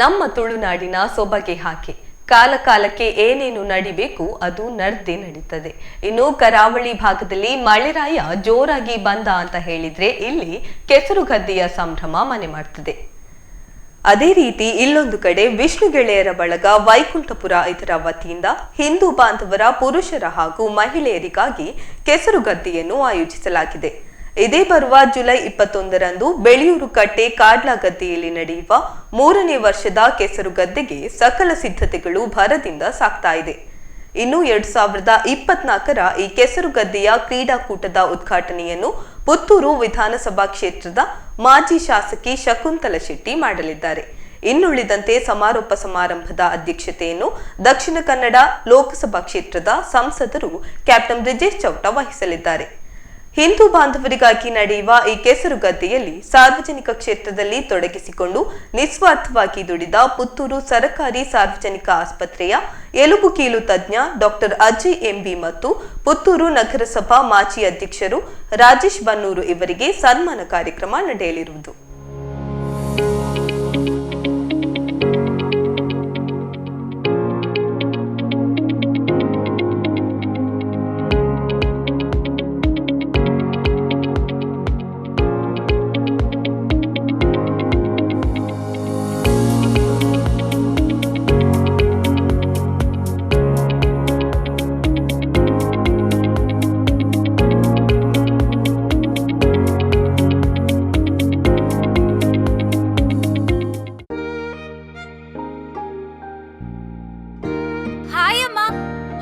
ನಮ್ಮ ತುಳುನಾಡಿನ ಸೊಬಗೆ ಹಾಕಿ. ಕಾಲ ಕಾಲಕ್ಕೆ ಏನೇನು ನಡಿಬೇಕು ಅದು ನಡ್ದೇ ನಡೀತದೆ. ಇನ್ನು ಕರಾವಳಿ ಭಾಗದಲ್ಲಿ ಮಳೆರಾಯ ಜೋರಾಗಿ ಬಂದ ಅಂತ ಹೇಳಿದ್ರೆ ಇಲ್ಲಿ ಕೆಸರು ಗದ್ದೆಯ ಸಂಭ್ರಮ ಮನೆ ಮಾಡ್ತದೆ. ಅದೇ ರೀತಿ ಇಲ್ಲೊಂದು ಕಡೆ ವಿಷ್ಣು ಗೆಳೆಯರ ಬಳಗ ವೈಕುಂಠಪುರ ಇದರ ವತಿಯಿಂದ ಹಿಂದೂ ಬಾಂಧವರ ಪುರುಷರ ಹಾಗೂ ಮಹಿಳೆಯರಿಗಾಗಿ ಕೆಸರು ಗದ್ದೆಯನ್ನು ಆಯೋಜಿಸಲಾಗಿದೆ. ಇದೇ ಬರುವ ಜುಲೈ ಇಪ್ಪತ್ತೊಂದರಂದು ಬೆಳೆಯೂರು ಕಟ್ಟೆ ಕಾಡ್ಲ ಗದ್ದೆಯಲ್ಲಿ ನಡೆಯುವ ಮೂರನೇ ವರ್ಷದ ಕೆಸರು ಗದ್ದೆಗೆ ಸಕಲ ಸಿದ್ಧತೆಗಳು ಭರದಿಂದ ಸಾಗ್ತಾ ಇದೆ. ಇನ್ನು ಎರಡ್ ಸಾವಿರದ ಇಪ್ಪತ್ನಾಲ್ಕರ ಈ ಕೆಸರು ಗದ್ದೆಯ ಕ್ರೀಡಾಕೂಟದ ಉದ್ಘಾಟನೆಯನ್ನು ಪುತ್ತೂರು ವಿಧಾನಸಭಾ ಕ್ಷೇತ್ರದ ಮಾಜಿ ಶಾಸಕಿ ಶಕುಂತಲ ಶೆಟ್ಟಿ ಮಾಡಲಿದ್ದಾರೆ. ಇನ್ನುಳಿದಂತೆ ಸಮಾರೋಪ ಸಮಾರಂಭದ ಅಧ್ಯಕ್ಷತೆಯನ್ನು ದಕ್ಷಿಣ ಕನ್ನಡ ಲೋಕಸಭಾ ಕ್ಷೇತ್ರದ ಸಂಸದರು ಕ್ಯಾಪ್ಟನ್ ಬ್ರಿಜೇಶ್ ಚೌಟ ವಹಿಸಲಿದ್ದಾರೆ. ಹಿಂದೂ ಬಾಂಧವರಿಗಾಗಿ ನಡೆಯುವ ಈ ಕೆಸರು ಗದ್ದೆಯಲ್ಲಿ ಸಾರ್ವಜನಿಕ ಕ್ಷೇತ್ರದಲ್ಲಿ ತೊಡಗಿಸಿಕೊಂಡು ನಿಸ್ವಾರ್ಥವಾಗಿ ದುಡಿದ ಪುತ್ತೂರು ಸರಕಾರಿ ಸಾರ್ವಜನಿಕ ಆಸ್ಪತ್ರೆಯ ಎಲುಬು ಕೀಲು ತಜ್ಞ ಡಾಕ್ಟರ್ ಅಜಯ್ ಎಂಬಿ ಮತ್ತು ಪುತ್ತೂರು ನಗರಸಭಾ ಮಾಜಿ ಅಧ್ಯಕ್ಷರು ರಾಜೇಶ್ ಬನ್ನೂರು ಇವರಿಗೆ ಸನ್ಮಾನ ಕಾರ್ಯಕ್ರಮ ನಡೆಯಲಿರುವುದು.